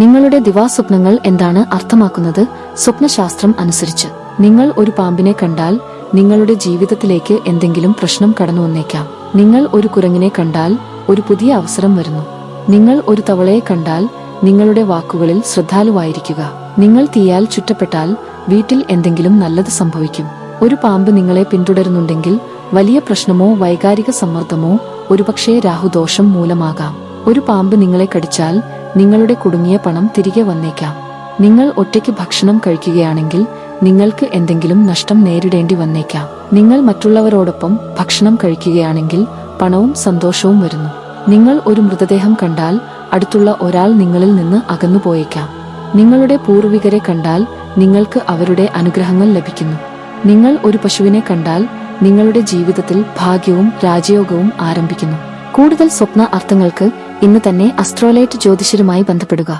നിങ്ങളുടെ ദിവാസ്വപ്നങ്ങൾ എന്താണ് അർത്ഥമാക്കുന്നത്? സ്വപ്നശാസ്ത്രം അനുസരിച്ച്. നിങ്ങൾ ഒരു പാമ്പിനെ കണ്ടാൽ നിങ്ങളുടെ ജീവിതത്തിലേക്ക് എന്തെങ്കിലും പ്രശ്നം കടന്നു വന്നേക്കാം. നിങ്ങൾ ഒരു കുരങ്ങിനെ കണ്ടാൽ ഒരു പുതിയ അവസരം വരുന്നു. നിങ്ങൾ ഒരു തവളയെ കണ്ടാൽ നിങ്ങളുടെ വാക്കുകളിൽ ശ്രദ്ധാലുവായിരിക്കുക. നിങ്ങൾ തീയാൽ ചുറ്റപ്പെട്ടാൽ വീട്ടിൽ എന്തെങ്കിലും നല്ലത് സംഭവിക്കും. ഒരു പാമ്പ് നിങ്ങളെ പിന്തുടരുന്നുണ്ടെങ്കിൽ വലിയ പ്രശ്നമോ വൈകാരിക സമ്മർദ്ദമോ ഒരുപക്ഷേ രാഹുദോഷം മൂലമാകാം. ഒരു പാമ്പ് നിങ്ങളെ കടിച്ചാൽ നിങ്ങളുടെ കുടുങ്ങിയ പണം തിരികെ വന്നേക്കാം. നിങ്ങൾ ഒറ്റയ്ക്ക് ഭക്ഷണം കഴിക്കുകയാണെങ്കിൽ നിങ്ങൾക്ക് എന്തെങ്കിലും നഷ്ടം നേരിടേണ്ടി വന്നേക്കാം. നിങ്ങൾ മറ്റുള്ളവരോടൊപ്പം ഭക്ഷണം കഴിക്കുകയാണെങ്കിൽ പണവും സന്തോഷവും വരുന്നു. നിങ്ങൾ ഒരു മൃതദേഹം കണ്ടാൽ അടുത്തുള്ള ഒരാൾ നിങ്ങളിൽ നിന്ന് അകന്നു പോയേക്കാം നിങ്ങളുടെ പൂർവികരെ കണ്ടാൽ നിങ്ങൾക്ക് അവരുടെ അനുഗ്രഹങ്ങൾ ലഭിക്കുന്നു. നിങ്ങൾ ഒരു പശുവിനെ കണ്ടാൽ നിങ്ങളുടെ ജീവിതത്തിൽ ഭാഗ്യവും രാജയോഗവും ആരംഭിക്കുന്നു. കൂടുതൽ സ്വപ്ന അർത്ഥങ്ങൾക്ക് ഇന്ന് തന്നെ അസ്ട്രോലൈറ്റ് ജ്യോതിഷരുമായി ബന്ധപ്പെടുക.